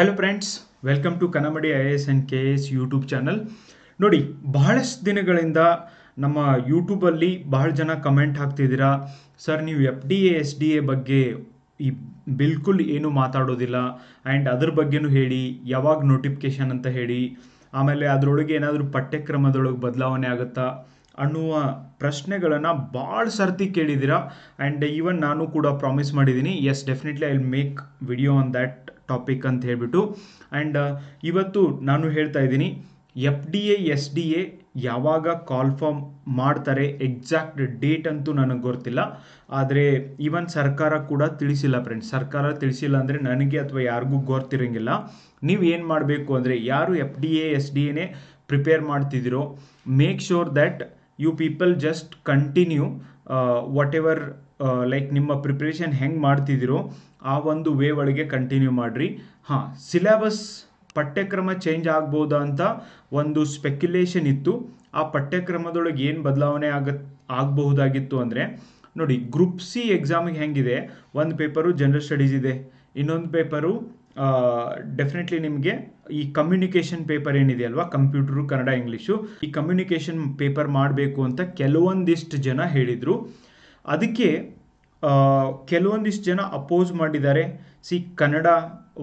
Hello friends welcome to ಕನ್ನಮಡಿ I S and K S YouTube channel ನೋಡಿ, ಬಹಳಷ್ಟು ದಿನಗಳಿಂದ ನಮ್ಮ ಯೂಟ್ಯೂಬಲ್ಲಿ ಬಹಳ ಜನ ಕಮೆಂಟ್ ಹಾಕ್ತಿದ್ದೀರಾ ಸರ್ ನೀವು F D A S D A ಬಗ್ಗೆ ಈ ಬಿಲ್ಕುಲ್ ಏನು ಮಾತಾಡೋದಿಲ್ಲ ಆ್ಯಂಡ್ ಅದ್ರ ಬಗ್ಗೆನೂ ಹೇಳಿ, ಯಾವಾಗ ನೋಟಿಫಿಕೇಶನ್ ಅಂತ ಹೇಳಿ, ಆಮೇಲೆ ಅದರೊಳಗೆ ಏನಾದರೂ ಪಠ್ಯಕ್ರಮದೊಳಗೆ ಬದಲಾವಣೆ ಆಗುತ್ತಾ? ಅನ್ನುವ ಪ್ರಶ್ನೆಗಳನ್ನು ಭಾಳ ಸರ್ತಿ ಕೇಳಿದ್ದೀರಾ ಆ್ಯಂಡ್ ಈವನ್ ನಾನು ಕೂಡ ಪ್ರಾಮಿಸ್ ಮಾಡಿದ್ದೀನಿ yes definitely I will make video on that topic ಅಂತ ಹೇಳಿಬಿಟ್ಟು. ಆ್ಯಂಡ್ ಇವತ್ತು ನಾನು ಹೇಳ್ತಾ ಇದ್ದೀನಿ F D A S D A ಯಾವಾಗ ಕಾಲ್ ಫಾರ್ಮ್ ಮಾಡ್ತಾರೆ ಎಕ್ಸಾಕ್ಟ್ ಡೇಟ್ ಅಂತೂ ನನಗೆ ಗೊತ್ತಿಲ್ಲ. ಆದರೆ ಈವನ್ ಸರ್ಕಾರ ಕೂಡ ತಿಳಿಸಿಲ್ಲ ಫ್ರೆಂಡ್ಸ್ ಸರ್ಕಾರ ತಿಳಿಸಿಲ್ಲ ಅಂದರೆ ನನಗೆ ಅಥವಾ ಯಾರಿಗೂ ಗೊತ್ತಿರೋಂಗಿಲ್ಲ. ನೀವು ಏನು ಮಾಡಬೇಕು ಅಂದರೆ ಯಾರು F D A S D ಎನೇ prepare ಮಾಡ್ತಿದ್ದೀರೋ make sure that you people just continue what like ನಿಮ್ಮ ಪ್ರಿಪ್ರೇಷನ್ ಹೆಂಗೆ ಮಾಡ್ತಿದ್ದೀರೋ ಆ ಒಂದು ವೇ ಒಳಗೆ ಕಂಟಿನ್ಯೂ ಮಾಡಿರಿ. ಹಾಂ ಸಿಲೆಬಸ್ ಪಠ್ಯಕ್ರಮ ಚೇಂಜ್ ಆಗ್ಬೋದಾ ಅಂತ ಒಂದು ಸ್ಪೆಕ್ಯುಲೇಷನ್ ಇತ್ತು. ಆ ಪಠ್ಯಕ್ರಮದೊಳಗೆ ಏನು ಬದಲಾವಣೆ ಆಗ ಆಗಬಹುದಾಗಿತ್ತು ಅಂದರೆ, ನೋಡಿ ಗ್ರೂಪ್ ಸಿ ಎಕ್ಸಾಮಿಗೆ ಹೆಂಗಿದೆ? ಒಂದು ಪೇಪರು ಜನರಲ್ ಸ್ಟಡೀಸ್ ಇದೆ. ಇನ್ನೊಂದು ಪೇಪರು ಡೆಫಿನೆಟ್ಲಿ ನಿಮಗೆ ಈ ಕಮ್ಯುನಿಕೇಷನ್ ಪೇಪರ್ ಏನಿದೆ ಅಲ್ವಾ? ಕಂಪ್ಯೂಟರು ಕನ್ನಡ ಇಂಗ್ಲೀಷು ಈ ಕಮ್ಯುನಿಕೇಷನ್ ಪೇಪರ್ ಮಾಡಬೇಕು ಅಂತ ಕೆಲವೊಂದಿಷ್ಟು ಜನ ಹೇಳಿದರು. ಅದಕ್ಕೆ ಕೆಲವೊಂದಿಷ್ಟು ಜನ ಅಪೋಸ್ ಮಾಡಿದ್ದಾರೆ. ಸಿ, ಕನ್ನಡ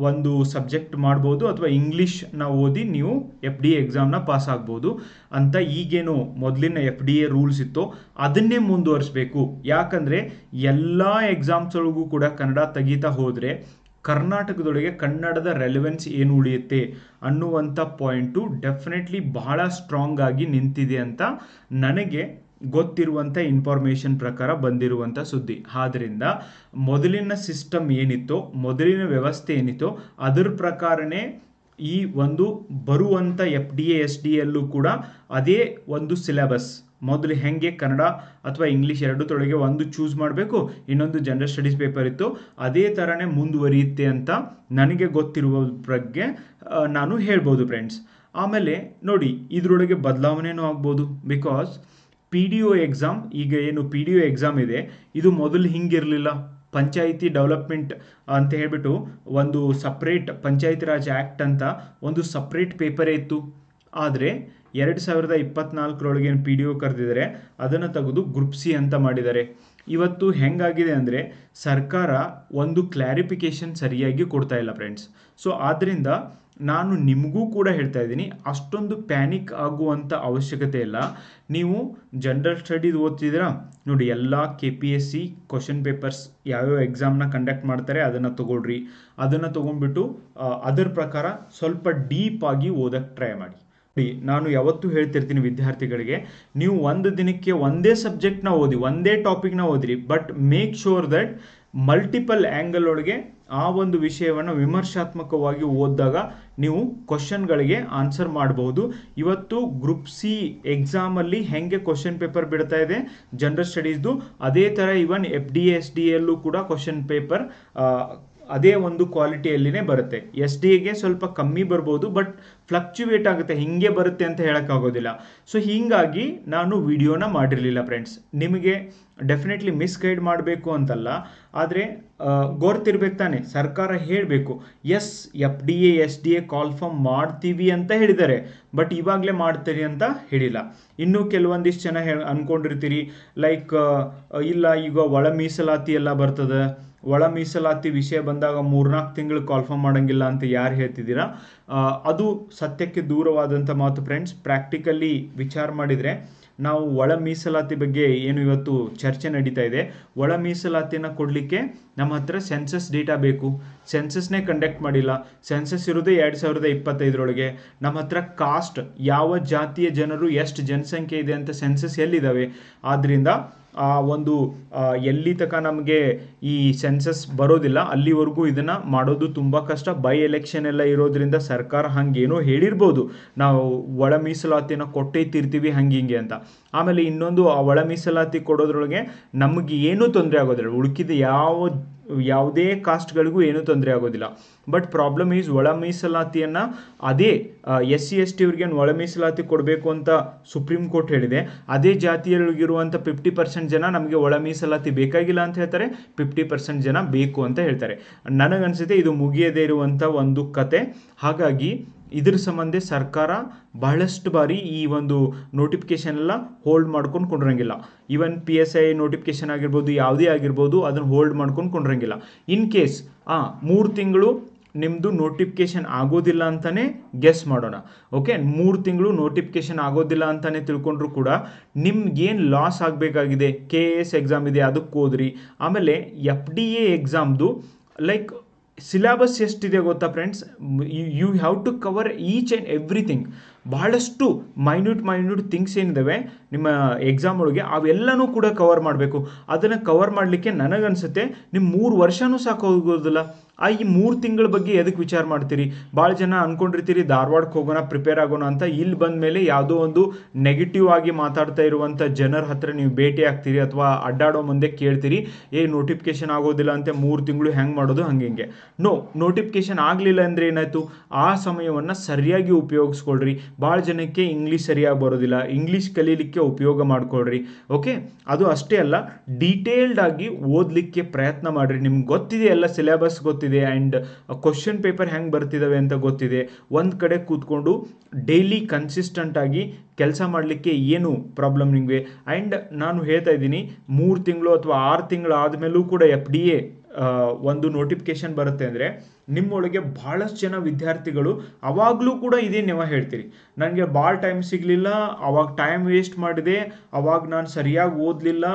ಒಂದು ಸಬ್ಜೆಕ್ಟ್ ಮಾಡ್ಬೋದು ಅಥವಾ ಇಂಗ್ಲೀಷ್ನ ಓದಿ ನೀವು ಎಫ್ ಡಿ ಎ ಎಕ್ಸಾಮ್ನ ಪಾಸ್ ಆಗ್ಬೋದು. ಅಂತ ಈಗೇನು ಮೊದಲಿನ ಎಫ್ ಡಿ ಎ ರೂಲ್ಸ್ ಇತ್ತು, ಅದನ್ನೇ ಮುಂದುವರಿಸಬೇಕು. ಯಾಕಂದರೆ, ಎಲ್ಲ ಎಕ್ಸಾಮ್ಸ್ ಒಳಗೂ ಕೂಡ ಕನ್ನಡ ತೆಗೀತಾ ಹೋದರೆ, ಕರ್ನಾಟಕದೊಳಗೆ ಕನ್ನಡದ ರೆಲೆವೆನ್ಸ್ ಏನು ಉಳಿಯುತ್ತೆ ಅನ್ನುವಂಥ ಪಾಯಿಂಟು ಡೆಫಿನೆಟ್ಲಿ ಬಹಳ ಸ್ಟ್ರಾಂಗ್ ಆಗಿ ನಿಂತಿದೆ ಅಂತ ನನಗೆ ಗೊತ್ತಿರುವಂಥ ಇನ್ಫಾರ್ಮೇಷನ್ ಪ್ರಕಾರ ಬಂದಿರುವಂಥ ಸುದ್ದಿ. ಆದ್ದರಿಂದ ಮೊದಲಿನ ಸಿಸ್ಟಮ್ ಏನಿತ್ತೋ, ಮೊದಲಿನ ವ್ಯವಸ್ಥೆ ಏನಿತ್ತೋ, ಅದರ ಪ್ರಕಾರನೇ ಈ ಒಂದು ಬರುವಂಥ F D A S D ಯಲ್ಲೂ ಕೂಡ ಅದೇ ಒಂದು ಸಿಲೆಬಸ್ ಮೊದಲು ಹೆಂಗೆ ಕನ್ನಡ ಅಥವಾ ಇಂಗ್ಲೀಷ್ ಎರಡು ತೊಳಗೆ ಒಂದು ಚೂಸ್ ಮಾಡಬೇಕು, ಇನ್ನೊಂದು ಜನರಲ್ ಸ್ಟಡೀಸ್ ಪೇಪರ್ ಇತ್ತು, ಅದೇ ಥರನೇ ಮುಂದುವರಿಯುತ್ತೆ ಅಂತ ನನಗೆ ಗೊತ್ತಿರುವ ಬಗ್ಗೆ ನಾನು ಹೇಳ್ಬೋದು ಫ್ರೆಂಡ್ಸ್ ಆಮೇಲೆ ನೋಡಿ, ಇದರೊಳಗೆ ಬದಲಾವಣೆಯೂ ಆಗ್ಬೋದು because P D O exam ಈಗ ಏನು ಪಿ ಡಿ ಒ ಎಕ್ಸಾಮ್ ಇದೆ, ಇದು ಮೊದಲು ಹಿಂಗಿರಲಿಲ್ಲ. ಪಂಚಾಯಿತಿ ಡೆವಲಪ್ಮೆಂಟ್ ಅಂತ ಹೇಳ್ಬಿಟ್ಟು ಒಂದು ಸಪ್ರೇಟ್ ಪಂಚಾಯತ್ ರಾಜ್ ಆ್ಯಕ್ಟ್ ಅಂತ ಒಂದು ಸಪ್ರೇಟ್ ಪೇಪರೇ ಇತ್ತು. ಆದರೆ ಎರಡು ಸಾವಿರದ ಇಪ್ಪತ್ನಾಲ್ಕರೊಳಗೆ ಏನು ಪಿ ಡಿ ಒ ಕರೆದಿದ್ದಾರೆ ಅದನ್ನು ತೆಗೆದು ಗ್ರೂಪ್ ಸಿ ಅಂತ ಮಾಡಿದ್ದಾರೆ ಇವತ್ತು ಹೆಂಗಾಗಿದೆ ಅಂದರೆ ಸರ್ಕಾರ ಒಂದು ಕ್ಲಾರಿಫಿಕೇಶನ್ ಸರಿಯಾಗಿ ಕೊಡ್ತಾ ಇಲ್ಲ ಫ್ರೆಂಡ್ಸ್ ಸೊ ಆದ್ದರಿಂದ ನಾನು ನಿಮಗೂ ಕೂಡ ಹೇಳ್ತಾ ಇದ್ದೀನಿ, ಅಷ್ಟೊಂದು ಪ್ಯಾನಿಕ್ ಆಗುವಂಥ ಅವಶ್ಯಕತೆ ಇಲ್ಲ. ನೀವು ಜನರಲ್ ಸ್ಟಡೀಸ್ ಓದ್ತಿದ್ದೀರಾ? ನೋಡಿ, ಎಲ್ಲ K P S C question papers ಯಾವ್ಯಾವ ಎಕ್ಸಾಮ್ನ ಕಂಡಕ್ಟ್ ಮಾಡ್ತಾರೆ ಅದನ್ನು ತೊಗೊಳ್ರಿ. ಅದನ್ನು ತೊಗೊಂಡ್ಬಿಟ್ಟು ಅದರ ಪ್ರಕಾರ ಸ್ವಲ್ಪ ಡೀಪ್ ಆಗಿ ಓದಕ್ಕೆ ಟ್ರೈ ಮಾಡಿ. ನಾನು ಯಾವತ್ತೂ ಹೇಳ್ತಿರ್ತೀನಿ ವಿದ್ಯಾರ್ಥಿಗಳಿಗೆ, ನೀವು ಒಂದು ದಿನಕ್ಕೆ ಒಂದೇ ಸಬ್ಜೆಕ್ಟ್ನ ಓದಿ, ಒಂದೇ ಟಾಪಿಕ್ನ ಓದಿರಿ but make sure that multiple angle ಒಳಗೆ ಆ ಒಂದು ವಿಷಯವನ್ನು ವಿಮರ್ಶಾತ್ಮಕವಾಗಿ ಓದಿದಾಗ ನೀವು ಕ್ವಶನ್ಗಳಿಗೆ ಆನ್ಸರ್ ಮಾಡಬಹುದು ಇವತ್ತು ಗ್ರೂಪ್ ಸಿ ಎಕ್ಸಾಮಲ್ಲಿ ಹೆಂಗೆ ಕ್ವಶನ್ ಪೇಪರ್ ಬಿಡ್ತಾ ಇದೆ? ಜನರಲ್ ಸ್ಟಡೀಸ್ದು ಅದೇ ಥರ even F D S D ಎಲ್ಲೂ ಕೂಡ ಕ್ವಶನ್ ಪೇಪರ್ ಅದೇ ಒಂದು ಕ್ವಾಲಿಟಿಯಲ್ಲಿನೇ ಬರುತ್ತೆ. ಎಸ್ ಡಿ ಎಗೆ ಸ್ವಲ್ಪ ಕಮ್ಮಿ ಬರ್ಬೋದು, ಬಟ್ ಫ್ಲಕ್ಚುವೇಟ್ ಆಗುತ್ತೆ, ಹಿಂಗೆ ಬರುತ್ತೆ ಅಂತ ಹೇಳೋಕ್ಕಾಗೋದಿಲ್ಲ. ಸೊ, ಹೀಗಾಗಿ ನಾನು ವಿಡಿಯೋನ ಮಾಡಿರಲಿಲ್ಲ ಫ್ರೆಂಡ್ಸ್. ನಿಮಗೆ ಡೆಫಿನೆಟ್ಲಿ ಮಿಸ್ಗೈಡ್ ಮಾಡಬೇಕು ಅಂತಲ್ಲ, ಆದರೆ ಗೊತ್ತಿರ್ಬೇಕು ತಾನೆ, ಸರ್ಕಾರ ಹೇಳಬೇಕು. Yes, F D A, S D A call form ಮಾಡ್ತೀವಿ ಅಂತ ಹೇಳಿದ್ದಾರೆ, ಬಟ್ ಇವಾಗಲೇ ಮಾಡ್ತೀರಿ ಅಂತ ಹೇಳಿಲ್ಲ. ಇನ್ನೂ ಕೆಲವೊಂದಿಷ್ಟು ಜನ ಹೇಳಿ ಅಂದ್ಕೊಂಡಿರ್ತೀರಿ ಲೈಕ್ ಇಲ್ಲ, ಈಗ ಒಳ ಮೀಸಲಾತಿ ಎಲ್ಲ ಬರ್ತದೆ ಒಳ ಮೀಸಲಾತಿ ವಿಷಯ ಬಂದಾಗ ಮೂರ್ನಾಲ್ಕು ತಿಂಗಳು ಕನ್ಫರ್ಮ್ ಮಾಡೋಂಗಿಲ್ಲ ಅಂತ ಯಾರು ಹೇಳ್ತಿದ್ದೀರಾ? ಅದು ಸತ್ಯಕ್ಕೆ ದೂರವಾದಂಥ ಮಾತು ಫ್ರೆಂಡ್ಸ್ ಪ್ರಾಕ್ಟಿಕಲಿ ವಿಚಾರ ಮಾಡಿದರೆ ನಾವು ಒಳ ಮೀಸಲಾತಿ ಬಗ್ಗೆ ಏನು ಇವತ್ತು ಚರ್ಚೆ ನಡೀತಾ ಇದೆ. ಒಳ ಮೀಸಲಾತಿನ ಕೊಡಲಿಕ್ಕೆ ನಮ್ಮ ಹತ್ರ ಸೆನ್ಸಸ್ ಡೇಟಾ ಬೇಕು. ಸೆನ್ಸಸ್ನೇ ಕಂಡಕ್ಟ್ ಮಾಡಿಲ್ಲ. ಸೆನ್ಸಸ್ ಇರೋದೇ ಎರಡು ಸಾವಿರದ ಇಪ್ಪತ್ತೈದರೊಳಗೆ. ನಮ್ಮ ಹತ್ರ ಕಾಸ್ಟ್ ಯಾವ ಜಾತಿಯ ಜನರು ಎಷ್ಟು ಜನಸಂಖ್ಯೆ ಇದೆ ಅಂತ ಸೆನ್ಸಸ್ ಎಲ್ಲಿದ್ದಾವೆ ಆದ್ದರಿಂದ ಆ ಒಂದು ಎಲ್ಲಿ ತನಕ ನಮಗೆ ಈ ಸೆನ್ಸಸ್ ಬರೋದಿಲ್ಲ, ಅಲ್ಲಿವರೆಗೂ ಇದನ್ನು ಮಾಡೋದು ತುಂಬ ಕಷ್ಟ. ಬೈ ಎಲೆಕ್ಷನ್ ಎಲ್ಲ ಇರೋದ್ರಿಂದ ಸರ್ಕಾರ ಹಂಗೇನೋ ಹೇಳಿರ್ಬೋದು. ನಾವು ಒಳ ಮೀಸಲಾತಿನ ಕೊಟ್ಟೇ ತಿರ್ತೀವಿ ಹಂಗೆ ಹಿಂಗೆ ಅಂತ. ಆಮೇಲೆ ಇನ್ನೊಂದು ಆ ಒಳ ಮೀಸಲಾತಿ ಕೊಡೋದ್ರೊಳಗೆ ನಮಗೆ ಏನೂ ತೊಂದರೆ ಆಗೋದಿಲ್ಲ. ಉಳ್ಕಿದ ಯಾವ ಯಾವುದೇ ಕಾಸ್ಟ್ಗಳಿಗೂ ಏನೂ ತೊಂದರೆ ಆಗೋದಿಲ್ಲ. ಬಟ್ ಪ್ರಾಬ್ಲಮ್ ಈಸ್ ಒಳ ಮೀಸಲಾತಿಯನ್ನು ಅದೇ ಎಸ್ ಸಿ, ಎಸ್ ಟಿ ಅವ್ರಿಗೆ ಒಳ ಮೀಸಲಾತಿ ಕೊಡಬೇಕು ಅಂತ ಸುಪ್ರೀಂ ಕೋರ್ಟ್ ಹೇಳಿದೆ. ಅದೇ ಜಾತಿಯಲ್ಲಿರುವಂಥ ಫಿಫ್ಟಿ ಪರ್ಸೆಂಟ್ ಜನ ನಮಗೆ ಒಳ ಮೀಸಲಾತಿ ಬೇಕಾಗಿಲ್ಲ ಅಂತ ಹೇಳ್ತಾರೆ. ಫಿಫ್ಟಿ ಪರ್ಸೆಂಟ್ ಜನ ಬೇಕು ಅಂತ ಹೇಳ್ತಾರೆ. ನನಗನ್ಸುತ್ತೆ ಇದು ಮುಗಿಯದೇ ಇರುವಂಥ ಒಂದು ಕತೆ. ಹಾಗಾಗಿ ಇದ್ರ ಸಂಬಂಧ ಸರ್ಕಾರ ಬಹಳಷ್ಟು ಬಾರಿ ಈ ಒಂದು ನೋಟಿಫಿಕೇಶನ್ ಎಲ್ಲ ಹೋಲ್ಡ್ ಮಾಡ್ಕೊಂಡು ಕೊಂಡಿರಂಗಿಲ್ಲ. Even P S I notification ಆಗಿರ್ಬೋದು, ಯಾವುದೇ ಆಗಿರ್ಬೋದು, ಅದನ್ನು ಹೋಲ್ಡ್ ಮಾಡ್ಕೊಂಡು ಕೊಂಡಿರಂಗಿಲ್ಲ. ಇನ್ ಕೇಸ್ ಆ, ಮೂರು ತಿಂಗಳು ನಿಮ್ಮದು ನೋಟಿಫಿಕೇಶನ್ ಆಗೋದಿಲ್ಲ ಅಂತಲೇ ಗೆಸ್ ಮಾಡೋಣ. ಓಕೆ ಮೂರು ತಿಂಗಳು ನೋಟಿಫಿಕೇಶನ್ ಆಗೋದಿಲ್ಲ ಅಂತಲೇ ತಿಳ್ಕೊಂಡ್ರು ಕೂಡ ನಿಮ್ಗೇನು ಲಾಸ್ ಆಗಬೇಕಾಗಿದೆ? ಕೆ ಎ ಎಸ್ ಎಕ್ಸಾಮ್ ಇದೆ ಅದಕ್ಕೆ ಹೋದ್ರಿ. ಆಮೇಲೆ ಎಫ್ ಡಿ ಎ ಎಕ್ಸಾಮ್ದು ಲೈಕ್ ಸಿಲೆಬಸ್ ಎಷ್ಟಿದೆ ಗೊತ್ತಾ friends you have to cover each and everything ಬಹಳಷ್ಟು ಮೈನ್ಯೂಟ್ ಮೈನ್ಯೂಟ್ ಥಿಂಗ್ಸ್ ಏನಿದ್ದಾವೆ ನಿಮ್ಮ ಎಕ್ಸಾಮ್ ಒಳಗೆ, ಅವೆಲ್ಲನೂ ಕೂಡ ಕವರ್ ಮಾಡಬೇಕು. ಅದನ್ನು ಕವರ್ ಮಾಡಲಿಕ್ಕೆ ನನಗನ್ಸುತ್ತೆ ನಿಮ್ಮ ಮೂರು ವರ್ಷವೂ ಸಾಕೋಗೋದಿಲ್ಲ ಆ ಈ ಮೂರು ತಿಂಗಳ ಬಗ್ಗೆ ಎದಕ್ಕೆ ವಿಚಾರ ಮಾಡ್ತೀರಿ? ಭಾಳ ಜನ ಅಂದ್ಕೊಂಡಿರ್ತೀರಿ ಧಾರವಾಡಕ್ಕೆ ಹೋಗೋಣ ಪ್ರಿಪೇರ್ ಆಗೋಣ ಅಂತ. ಇಲ್ಲಿ ಬಂದ ಮೇಲೆ ಯಾವುದೋ ಒಂದು ನೆಗೆಟಿವ್ ಆಗಿ ಮಾತಾಡ್ತಾ ಇರುವಂಥ ಜನರ ಹತ್ರ ನೀವು ಭೇಟಿ ಆಗ್ತೀರಿ ಅಥವಾ ಅಡ್ಡಾಡೋ ಮುಂದೆ ಕೇಳ್ತೀರಿ, ಏ ನೋಟಿಫಿಕೇಶನ್ ಆಗೋದಿಲ್ಲ ಅಂತ ಮೂರು ತಿಂಗಳು ಹೆಂಗೆ ಮಾಡೋದು? ಹಂಗೆ ಹಿಂಗೆ. ನೋ ನೋಟಿಫಿಕೇಶನ್ ಆಗಲಿಲ್ಲ ಅಂದರೆ ಏನಾಯಿತು? ಆ ಸಮಯವನ್ನು ಸರಿಯಾಗಿ ಉಪಯೋಗಿಸ್ಕೊಳ್ರಿ. ಭಾಳ ಜನಕ್ಕೆ ಇಂಗ್ಲೀಷ್ ಸರಿಯಾಗಿ ಬರೋದಿಲ್ಲ. ಇಂಗ್ಲೀಷ್ ಕಲೀಲಿಕ್ಕೆ ಉಪಯೋಗ ಮಾಡ್ಕೊಳ್ರಿ. ಓಕೆ ಅದು ಅಷ್ಟೇ ಅಲ್ಲ ಡೀಟೇಲ್ಡ್ ಆಗಿ ಓದಲಿಕ್ಕೆ ಪ್ರಯತ್ನ ಮಾಡಿರಿ. ನಿಮ್ಗೆ ಗೊತ್ತಿದೆ ಎಲ್ಲ ಸಿಲೆಬಸ್ ಗೊತ್ತಿದೆ. ಆ್ಯಂಡ್ ಕ್ವಶನ್ ಪೇಪರ್ ಹೆಂಗೆ ಬರ್ತಿದ್ದಾವೆ ಅಂತ ಗೊತ್ತಿದೆ. ಒಂದು ಕಡೆ ಕೂತ್ಕೊಂಡು ಡೈಲಿ ಕನ್ಸಿಸ್ಟೆಂಟಾಗಿ ಕೆಲಸ ಮಾಡಲಿಕ್ಕೆ ಏನು ಪ್ರಾಬ್ಲಮ್ ನಿಮಗೆ? ಆ್ಯಂಡ್ ನಾನು ಹೇಳ್ತಾ ಇದ್ದೀನಿ, ಮೂರು ತಿಂಗಳು ಅಥವಾ ಆರು ತಿಂಗಳು ಆದಮೇಲೂ ಕೂಡ ಎಫ್ ಡಿ ಎ ಒಂದು ನೋಟಿಫಿಕೇಶನ್ ಬರುತ್ತೆ ಅಂದರೆ ನಿಮ್ಮೊಳಗೆ ಭಾಳಷ್ಟು ಜನ ವಿದ್ಯಾರ್ಥಿಗಳು ಅವಾಗಲೂ ಕೂಡ ಇದೇ ನೀವು ಹೇಳ್ತೀರಿ. ನನಗೆ ಭಾಳ ಟೈಮ್ ಸಿಗಲಿಲ್ಲ, ಅವಾಗ ಟೈಮ್ ವೇಸ್ಟ್ ಮಾಡಿದೆ, ಅವಾಗ ನಾನು ಸರಿಯಾಗಿ ಓದಲಿಲ್ಲ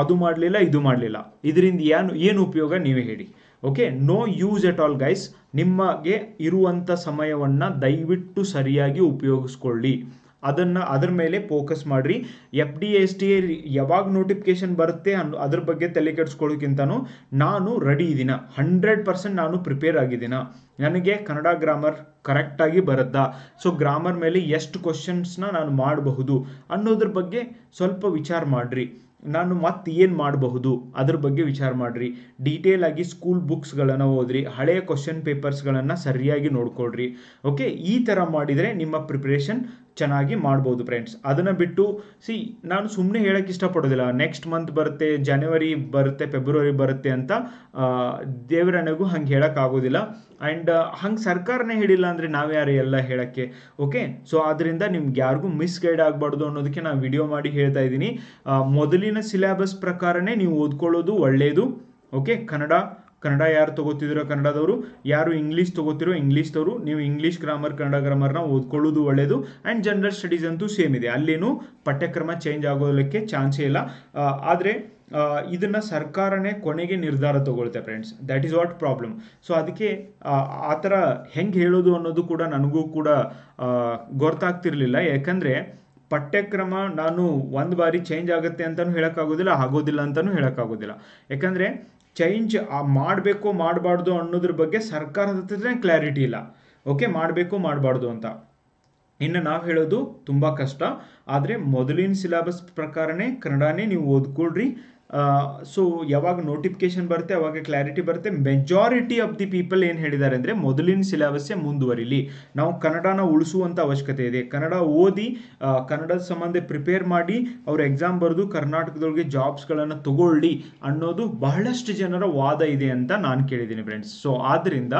ಅದು ಮಾಡಲಿಲ್ಲ, ಇದು ಮಾಡಲಿಲ್ಲ. ಇದರಿಂದ ಏನು ಏನು ಉಪಯೋಗ ನೀವೇ ಹೇಳಿ. Okay no use at all guys ನಿಮಗೆ ಇರುವಂಥ ಸಮಯವನ್ನು ದಯವಿಟ್ಟು ಸರಿಯಾಗಿ ಉಪಯೋಗಿಸ್ಕೊಳ್ಳಿ. ಅದನ್ನು ಅದರ ಮೇಲೆ ಫೋಕಸ್ ಮಾಡಿರಿ. ಎಫ್ ಡಿ ಎಸ್ ಟಿ ಯಾವಾಗ ನೋಟಿಫಿಕೇಶನ್ ಬರುತ್ತೆ ಅನ್ನೋ ಅದ್ರ ಬಗ್ಗೆ ತಲೆ ಕೆಡಿಸ್ಕೊಳ್ಳೋಕ್ಕಿಂತನೂ ನಾನು ರೆಡಿ ಇದ್ದೀನ ಹಂಡ್ರೆಡ್ ಪರ್ಸೆಂಟ್ ನಾನು ಪ್ರಿಪೇರ್ ಆಗಿದ್ದೀನ. ನನಗೆ ಕನ್ನಡ ಗ್ರಾಮರ್ ಕರೆಕ್ಟಾಗಿ ಬರುತ್ತಾ? ಸೊ ಗ್ರಾಮರ್ ಮೇಲೆ ಎಷ್ಟು ಕ್ವಶನ್ಸ್ನ ನಾನು ಮಾಡಬಹುದು ಅನ್ನೋದ್ರ ಬಗ್ಗೆ ಸ್ವಲ್ಪ ವಿಚಾರ ಮಾಡಿರಿ. ನಾನು ಮತ್ತೆ ಏನು ಮಾಡಬಹುದು? ಅದ್ರ ಬಗ್ಗೆ ವಿಚಾರ ಮಾಡಿರಿ. ಡೀಟೇಲ್ ಆಗಿ ಸ್ಕೂಲ್ ಬುಕ್ಸ್ಗಳನ್ನು ಓದ್ರಿ. ಹಳೆಯ ಕ್ವಶನ್ ಪೇಪರ್ಸ್ಗಳನ್ನು ಸರಿಯಾಗಿ ನೋಡ್ಕೊಳ್ರಿ. ಓಕೆ ಈ ಥರ ಮಾಡಿದರೆ ನಿಮ್ಮ ಪ್ರಿಪ್ರೇಷನ್ ಚೆನ್ನಾಗಿ ಮಾಡ್ಬೋದು ಫ್ರೆಂಡ್ಸ್ ಅದನ್ನು ಬಿಟ್ಟು ಸಿ ನಾನು ಸುಮ್ಮನೆ ಹೇಳೋಕ್ಕೆ ಇಷ್ಟಪಡೋದಿಲ್ಲ. ನೆಕ್ಸ್ಟ್ ಮಂತ್ ಬರುತ್ತೆ ಜನವರಿ ಬರುತ್ತೆ ಫೆಬ್ರವರಿ ಬರುತ್ತೆ ಅಂತ ದೇವರನಿಗೂ ಹಂಗೆ ಹೇಳೋಕ್ಕಾಗೋದಿಲ್ಲ ಆ್ಯಂಡ್ ಹಂಗೆ ಸರ್ಕಾರನೇ ಹೇಳಿಲ್ಲ ಅಂದರೆ ನಾವ್ಯಾರು ಎಲ್ಲ ಹೇಳೋಕ್ಕೆ? ಓಕೆ ಸೊ ಆದ್ದರಿಂದ ನಿಮ್ಗೆ ಯಾರಿಗೂ ಮಿಸ್ಗೈಡ್ ಆಗಬಾರ್ದು ಅನ್ನೋದಕ್ಕೆ ನಾನು ವಿಡಿಯೋ ಮಾಡಿ ಹೇಳ್ತಾ ಇದ್ದೀನಿ. ಮೊದಲಿನ ಸಿಲೆಬಸ್ ಪ್ರಕಾರನೇ ನೀವು ಓದ್ಕೊಳ್ಳೋದು ಒಳ್ಳೆಯದು ಓಕೆ ಕನ್ನಡ ಕನ್ನಡ ಯಾರು ತಗೋತಿದ್ದೀರೋ ಕನ್ನಡದವರು? ಯಾರು ಇಂಗ್ಲೀಷ್ ತಗೋತಿರೋ ಇಂಗ್ಲೀಷ್ದವರು ನೀವು ಇಂಗ್ಲೀಷ್ ಗ್ರಾಮರ್ ಕನ್ನಡ ಗ್ರಾಮರ್ನ ಓದ್ಕೊಳ್ಳೋದು ಒಳ್ಳೆಯದು ಆ್ಯಂಡ್ ಜನರಲ್ ಸ್ಟಡೀಸ್ ಅಂತೂ ಸೇಮ್ ಇದೆ. ಅಲ್ಲೇನು ಪಠ್ಯಕ್ರಮ ಚೇಂಜ್ ಆಗೋದಕ್ಕೆ ಚಾನ್ಸೇ ಇಲ್ಲ. ಆದರೆ ಇದನ್ನು ಸರ್ಕಾರನೇ ಕೊನೆಗೆ ನಿರ್ಧಾರ ತಗೊಳ್ತೆ friends that is what problem so ಅದಕ್ಕೆ, ಆ ಥರ ಹೆಂಗೆ ಹೇಳೋದು ಅನ್ನೋದು ಕೂಡ ನನಗೂ ಕೂಡ ಗೊತ್ತಾಗ್ತಿರ್ಲಿಲ್ಲ. ಯಾಕಂದರೆ ಪಠ್ಯಕ್ರಮ ನಾನು ಒಂದು ಬಾರಿ ಚೇಂಜ್ ಆಗುತ್ತೆ ಅಂತಲೂ ಹೇಳೋಕ್ಕಾಗೋದಿಲ್ಲ, ಆಗೋದಿಲ್ಲ ಅಂತಲೂ ಹೇಳೋಕ್ಕಾಗೋದಿಲ್ಲ. ಯಾಕಂದರೆ ಚೇಂಜ್ ಮಾಡಬೇಕು ಮಾಡಬಾರ್ದು ಅನ್ನೋದ್ರ ಬಗ್ಗೆ ಸರ್ಕಾರದ ಹತ್ರನೇ ಕ್ಲಾರಿಟಿ ಇಲ್ಲ. ಓಕೆ ಮಾಡಬೇಕು ಮಾಡಬಾರ್ದು ಅಂತ. ಇನ್ನು ನಾವು ಹೇಳೋದು ತುಂಬ ಕಷ್ಟ. ಆದರೆ ಮೊದಲಿನ ಸಿಲೆಬಸ್ ಪ್ರಕಾರನೇ ಕನ್ನಡನೇ ನೀವು ಓದ್ಕೊಳ್ರಿ. ಸೊ ಯಾವಾಗ ನೋಟಿಫಿಕೇಶನ್ ಬರುತ್ತೆ, ಅವಾಗ ಕ್ಲಾರಿಟಿ ಬರುತ್ತೆ. ಮೆಜಾರಿಟಿ ಆಫ್ ದಿ ಪೀಪಲ್ ಏನು ಹೇಳಿದ್ದಾರೆ ಅಂದರೆ, ಮೊದಲಿನ ಸಿಲೆಬಸ್ಸೇ ಮುಂದುವರಿಲಿ. ನಾವು ಕನ್ನಡನ ಉಳಿಸುವಂಥ ಅವಶ್ಯಕತೆ ಇದೆ. ಕನ್ನಡ ಓದಿ ಕನ್ನಡದ ಸಂಬಂಧ ಪ್ರಿಪೇರ್ ಮಾಡಿ, ಅವ್ರ ಎಕ್ಸಾಮ್ ಬರೆದು ಕರ್ನಾಟಕದೊಳಗೆ ಜಾಬ್ಸ್ಗಳನ್ನು ತಗೊಳ್ಳಿ ಅನ್ನೋದು ಬಹಳಷ್ಟು ಜನರ ವಾದ ಇದೆ ಅಂತ ನಾನು ಕೇಳಿದ್ದೀನಿ ಫ್ರೆಂಡ್ಸ್ ಸೊ ಆದ್ದರಿಂದ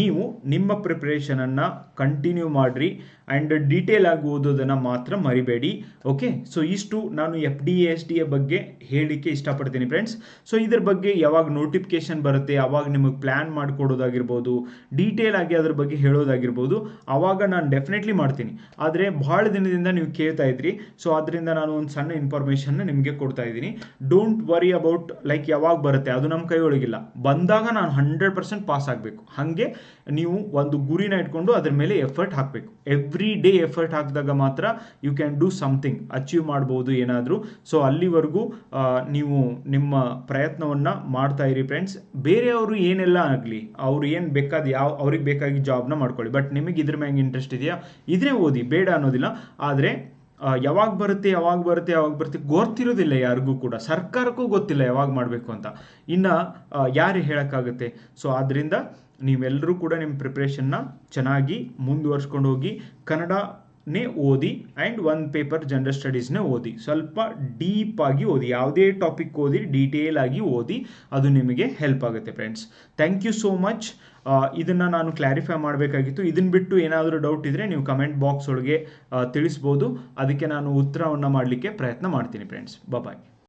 ನೀವು ನಿಮ್ಮ ಪ್ರಿಪ್ರೇಷನನ್ನು ಕಂಟಿನ್ಯೂ ಮಾಡಿರಿ. ಆ್ಯಂಡ್ ಡೀಟೇಲ್ ಆಗಿ ಓದೋದನ್ನು ಮಾತ್ರ ಮರಿಬೇಡಿ ಓಕೆ ಸೊ ಇಷ್ಟು ನಾನು F D S D A ಬಗ್ಗೆ ಹೇಳಲಿಕ್ಕೆ ಇಷ್ಟಪಡ್ತೀನಿ ಫ್ರೆಂಡ್ಸ್ ಸೊ ಇದ್ರ ಬಗ್ಗೆ ಯಾವಾಗ ನೋಟಿಫಿಕೇಶನ್ ಬರುತ್ತೆ, ಅವಾಗ ನಿಮಗೆ ಪ್ಲ್ಯಾನ್ ಮಾಡಿಕೊಡೋದಾಗಿರ್ಬೋದು ಡೀಟೇಲ್ ಆಗಿ ಅದ್ರ ಬಗ್ಗೆ ಹೇಳೋದಾಗಿರ್ಬೋದು ಆವಾಗ ನಾನು ಡೆಫಿನೆಟ್ಲಿ ಮಾಡ್ತೀನಿ. ಆದರೆ ಭಾಳ ದಿನದಿಂದ ನೀವು ಕೇಳ್ತಾ ಇದ್ರಿ ಸೊ ಅದರಿಂದ ನಾನು ಒಂದು ಸಣ್ಣ ಇನ್ಫಾರ್ಮೇಷನ್ನ ನಿಮಗೆ ಕೊಡ್ತಾ ಇದ್ದೀನಿ. ಡೋಂಟ್ ವರಿ ಅಬೌಟ್ ಲೈಕ್ ಯಾವಾಗ ಬರುತ್ತೆ, ಅದು ನಮ್ಮ ಕೈ ಒಳಗಿಲ್ಲ ಬಂದಾಗ ನಾನು ಹಂಡ್ರೆಡ್ ಪರ್ಸೆಂಟ್ ಪಾಸ್ ಆಗಬೇಕು. ಹಾಗೆ ನೀವು ಒಂದು ಗುರಿನ ಇಟ್ಕೊಂಡು ಅದ್ರ ಮೇಲೆ ಎಫರ್ಟ್ ಹಾಕಬೇಕು. ಎವ್ರಿ ಡೇ ಎಫರ್ಟ್ ಹಾಕಿದಾಗ ಮಾತ್ರ you can do something achieve ಮಾಡ್ಬೋದು ಏನಾದರೂ. ಸೊ ಅಲ್ಲಿವರೆಗೂ ನೀವು ನಿಮ್ಮ ಪ್ರಯತ್ನವನ್ನು ಮಾಡ್ತಾ ಇರಿ ಫ್ರೆಂಡ್ಸ್ ಬೇರೆಯವರು ಏನೆಲ್ಲ ಆಗಲಿ, ಅವ್ರು ಏನು ಬೇಕಾದ ಯಾವ, ಅವ್ರಿಗೆ ಬೇಕಾಗಿ ಜಾಬ್ನ ಮಾಡ್ಕೊಳ್ಳಿ. ಬಟ್ ನಿಮಗೆ ಇದ್ರ ಮ್ಯಾಗೆ ಇಂಟ್ರೆಸ್ಟ್ ಇದೆಯಾ? ಇದ್ರೆ ಓದಿ, ಬೇಡ ಅನ್ನೋದಿಲ್ಲ. ಆದರೆ ಯಾವಾಗ ಬರುತ್ತೆ ಯಾವಾಗ ಬರುತ್ತೆ ಯಾವಾಗ ಬರುತ್ತೆ ಗೊತ್ತಿರೋದಿಲ್ಲ ಯಾರಿಗೂ ಕೂಡ. ಸರ್ಕಾರಕ್ಕೂ ಗೊತ್ತಿಲ್ಲ ಯಾವಾಗ ಮಾಡಬೇಕು ಅಂತ. ಇನ್ನು ಯಾರು ಹೇಳೋಕ್ಕಾಗುತ್ತೆ? ಸೊ ಆದ್ದರಿಂದ ನೀವೆಲ್ಲರೂ ಕೂಡ ನಿಮ್ಮ ಪ್ರಿಪ್ರೇಷನ್ನ ಚೆನ್ನಾಗಿ ಮುಂದುವರ್ಸ್ಕೊಂಡು ಹೋಗಿ, ಕನ್ನಡನೇ ಓದಿ ಆ್ಯಂಡ್ ಒನ್ ಪೇಪರ್ ಜನರಲ್ ಸ್ಟಡೀಸ್ನೇ ಓದಿ. ಸ್ವಲ್ಪ ಡೀಪ್ ಆಗಿ ಓದಿ. ಯಾವುದೇ ಟಾಪಿಕ್ ಓದಿ ಡೀಟೇಲ್ ಆಗಿ ಓದಿ, ಅದು ನಿಮಗೆ ಹೆಲ್ಪ್ ಆಗುತ್ತೆ friends thank you so much ಇದನ್ನು ನಾನು ಕ್ಲಾರಿಫೈ ಮಾಡಬೇಕಾಗಿತ್ತು. ಇದನ್ನ ಬಿಟ್ಟು ಏನಾದರೂ ಡೌಟ್ ಇದ್ದರೆ ನೀವು ಕಮೆಂಟ್ ಬಾಕ್ಸ್ ಒಳಗೆ ತಿಳಿಸ್ಬೋದು. ಅದಕ್ಕೆ ನಾನು ಉತ್ತರವನ್ನು ಮಾಡಲಿಕ್ಕೆ ಪ್ರಯತ್ನ ಮಾಡ್ತೀನಿ ಫ್ರೆಂಡ್ಸ್ ಬಾಯ್